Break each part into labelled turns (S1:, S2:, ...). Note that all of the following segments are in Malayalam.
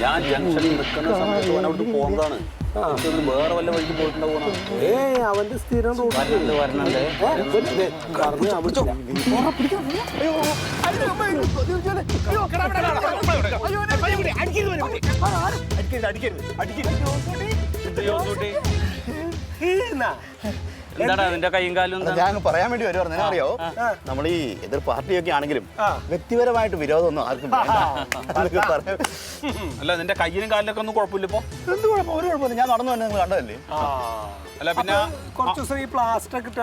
S1: ഞാൻ ജംഗ്ഷനിൽ നിൽക്കുന്ന സമയത്ത് അവിടുന്ന് പോകുന്നതാണ് വേറെ വല്ല വഴിക്ക് പോയിട്ടുണ്ടാവുന്ന
S2: ഏ അവന്റെ സ്ഥിരം റൂട്ട്
S1: വരണുണ്ട്
S3: എന്താടാ നിന്റെ കൈയും കാലും
S4: ഞാൻ പറയാൻ വേണ്ടി വരും എന്നാ അറിയോ നമ്മൾ ഈ എതിർ പാർട്ടിയൊക്കെ ആണെങ്കിലും വ്യക്തിപരമായിട്ട് വിരോധമൊന്നും ആർക്കും.
S1: അല്ല നിന്റെ കയ്യിലും കാലിലൊക്കെ ഒന്നും കുഴപ്പമില്ല ഇപ്പൊ?
S4: എന്ത് കുഴപ്പം? ഒരു കുഴപ്പമില്ല. ഞാൻ നടന്നു തന്നെ നിങ്ങൾ കണ്ടതല്ലേ?
S1: അല്ല പിന്നെ
S2: കുറച്ച് ദിവസം ഈ പ്ലാസ്റ്റർ ഒക്കെ ഇട്ട്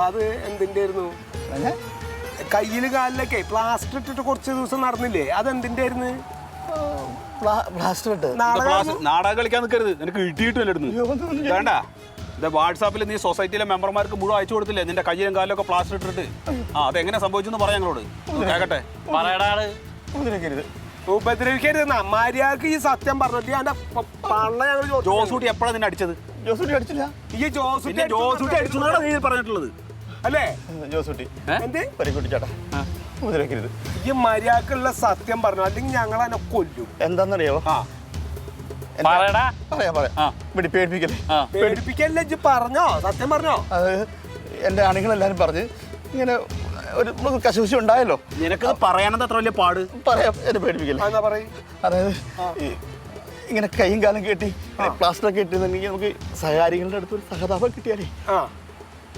S2: അത് എന്തിന്റെ ആയിരുന്നു
S4: ഏ?
S2: കയ്യിൽ കാലിലൊക്കെ പ്ലാസ്റ്റർ ഇട്ടിട്ട് കുറച്ച് ദിവസം നടന്നില്ലേ? അത് എന്തിന്റെ ആയിരുന്നു
S4: പ്ലാ- പ്ലാസ്റ്റർ ഇട്ട്.
S2: നാടകം
S1: കളിക്കാൻ നിൽക്കരുത് നിനക്ക് ഇട്ടിയിട്ടില്ല ഇടുന്നു വേണ്ട. ഇത് വാട്സാപ്പിൽ നീ സൊസൈറ്റിയിലെ മെമ്പർമാർക്ക് മുഴുവൻ അയച്ചു കൊടുത്തില്ലേ? നിന്റെ കയ്യിലും കാലിലൊക്കെ പ്ലാസ്റ്റർ ഇട്ടിട്ട്. ആ അതെങ്ങനെ സംഭവിച്ചു പറയാം ഞങ്ങളോട്. കേക്കട്ടെ?
S3: പറയടാ ആൾ.
S4: ഉപദ്രവിക്കരുത്
S2: ഉപദ്രവിക്കരുത് മര്യാദയ്ക്ക് ഈ സത്യം പറഞ്ഞിട്ട് എന്റെ പള്ള ഞങ്ങൾ
S1: ജോസൂട്ടി എപ്പോഴാണ് നിന്നെ അടിച്ചത്?
S4: ജോസൂട്ടി അടിച്ചില്ല.
S2: ഈ ജോസ്
S1: ജോസൂട്ടി നീ പറഞ്ഞിട്ടുള്ളത്.
S2: അല്ലേ?
S4: ജോസൂട്ടി
S2: എന്ത്?
S4: പരിക്കുട്ടി ചേട്ടാ ഉപദ്രവിക്കരുത്.
S2: ഈ മര്യാദക്കുള്ള സത്യം പറഞ്ഞു അല്ലെങ്കിൽ ഞങ്ങൾ അതിനെ കൊല്ലും.
S4: എന്താണെന്നറിയോ
S2: ആ.
S3: പറയടാ.
S4: പറയാം പറയാം. ഇവിടെ പേടിപ്പിക്കല്ലേ?
S2: പേടിപ്പിക്കല്ലേ ഇജ്ജ് പറഞ്ഞോ? സത്യം പറഞ്ഞോ?
S4: അത് എന്റെ അണികളെല്ലാവരും പറഞ്ഞ് ഇങ്ങനെ ഒരു കശുശി ഉണ്ടായല്ലോ.
S1: നിനക്ക് പറയാനത് അത്ര വലിയ പാട്?
S4: പറയാം എന്നെ പേടിപ്പിക്കല്ലേ? അതായത് ഇങ്ങനെ കൈയും കാലം കെട്ടി പ്ലാസ്റ്റർ ഒക്കെ ഇട്ടിരുന്നെങ്കിൽ നമുക്ക് സഹകാരികളുടെ അടുത്ത് ഒരു സഹതാപം കിട്ടിയാലേ.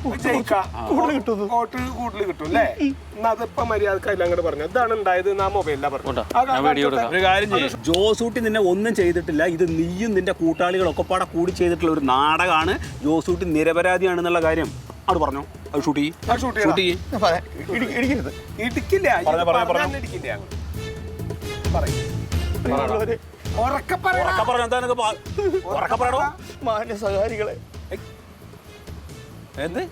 S4: കൂടുതൽ കിട്ടുന്നു
S2: കൂടുതൽ കിട്ടും അല്ലേ? എന്നാ അതിപ്പോ മര്യാദയ്ക്ക് അങ്ങോട്ട് പറഞ്ഞു. ഇതാണ് ഉണ്ടായത് എന്നാ മൊബൈലിലാ
S1: കാര്യം ജോസൂട്ടി നിന്നെ ഒന്നും ചെയ്തിട്ടില്ല. ഇത് നീയും നിന്റെ കൂട്ടാളികളൊക്കെ പാടെ കൂടി ചെയ്തിട്ടുള്ള ഒരു നാടകമാണ് ജോസൂട്ടി നിരപരാധിയാണെന്നുള്ള കാര്യം. അത് പറഞ്ഞു. അത് ഷൂട്ട്. ഷൂട്ട്
S4: ഇടിക്കരുത്.
S2: ഇടിക്കില്ല. ഇടിക്കില്ല. പറയ്.
S4: പ്രിയമുള്ളവരെ
S2: ഉറക്കെ പറയടാ.
S1: ഉറക്കെ പറഞ്ഞോ എന്താ നിനക്ക് പാ- എന്ത്?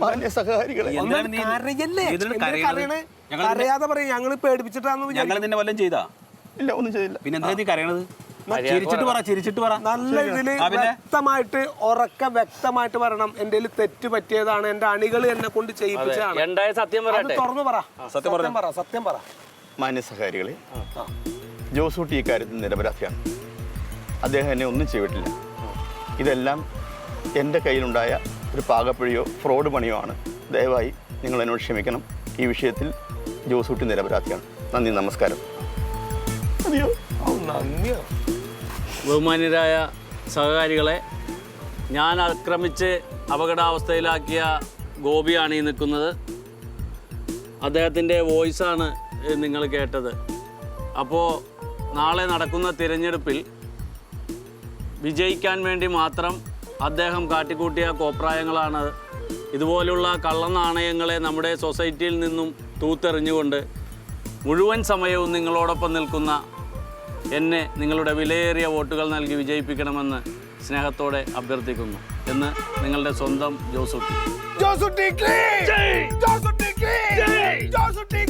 S4: മാന്യ സഹകാരികളെ.
S1: എന്തിനാണ്
S2: ഒന്ന്
S1: നീ-
S2: കരയല്ലേ?
S1: എന്തിനാണ്
S2: എന്തിനാ
S1: കരയണത്?
S2: കരയണേ?
S1: ഞങ്ങൾ നിന്നെ-
S2: കരയാതെ പറയും ഞങ്ങൾ പേടിപ്പിച്ചിട്ടാന്ന്
S1: ഞങ്ങൾ നിന്നെ വല്ലതും ചെയ്താ?
S4: ഇല്ല ഒന്നും ചെയ്തില്ല.
S1: പിന്നെ എന്താ നീ കരയണത്? ചിരിച്ചിട്ട് പറ ചിരിച്ചിട്ട് പറ.
S2: നല്ല ഇതിൽ
S1: ആ, പിന്നെ?
S2: വ്യക്തമായിട്ട് ഉറക്ക വ്യക്തമായിട്ട് പറയണം എന്റെ തെറ്റ് പറ്റിയതാണ്. എന്റെ അണികൾ എന്നെ കൊണ്ട് ചെയ്യിപ്പിച്ചതാണ്.
S3: സത്യം
S2: അത്
S3: പറയട്ടെ?
S2: തുറന്നു പറ.
S1: സത്യം
S2: പറ സത്യം പറ.
S4: മാന്യ സഹകാരികളെ ജോസൂട്ടി ഇക്കാര്യത്തിൽ നിരപരാധിയാണ്. അദ്ദേഹം എന്നെ ഒന്നും ചെയ്തിട്ടില്ല. ഇതെല്ലാം എന്റെ കയ്യിലുണ്ടായ ഒരു പാകപ്പിഴയോ ഫ്രോഡ് പണിയോ ആണ്. ദയവായി നിങ്ങൾ എന്നോട് ക്ഷമിക്കണം. ഈ വിഷയത്തിൽ ജോസൂട്ടി നിരപരാധിയാണ്. നന്ദി നമസ്കാരം.
S3: ബഹുമാന്യരായ സഹകാരികളെ ഞാൻ ആക്രമിച്ച് അപകടാവസ്ഥയിലാക്കിയ ഗോപിയാണ് ഈ നിൽക്കുന്നത്. അദ്ദേഹത്തിന്റെ വോയിസാണ് നിങ്ങൾ കേട്ടത്. അപ്പോൾ നാളെ നടക്കുന്ന തിരഞ്ഞെടുപ്പിൽ വിജയിക്കാൻ വേണ്ടി മാത്രം അദ്ദേഹം കാട്ടിക്കൂട്ടിയ കോപ്രായങ്ങളാണ്. ഇതുപോലുള്ള കള്ളനാണയങ്ങളെ നമ്മുടെ സൊസൈറ്റിയിൽ നിന്നും തൂത്തെറിഞ്ഞുകൊണ്ട് മുഴുവൻ സമയവും നിങ്ങളോടൊപ്പം നിൽക്കുന്ന എന്നെ നിങ്ങളുടെ വിലയേറിയ വോട്ടുകൾ നൽകി വിജയിപ്പിക്കണമെന്ന് സ്നേഹത്തോടെ അഭ്യർത്ഥിക്കുന്നു. എന്ന് നിങ്ങളുടെ സ്വന്തം ജോസുട്ടി.
S2: ജോസുട്ടി ജോസുട്ടി ജോസുട്ടി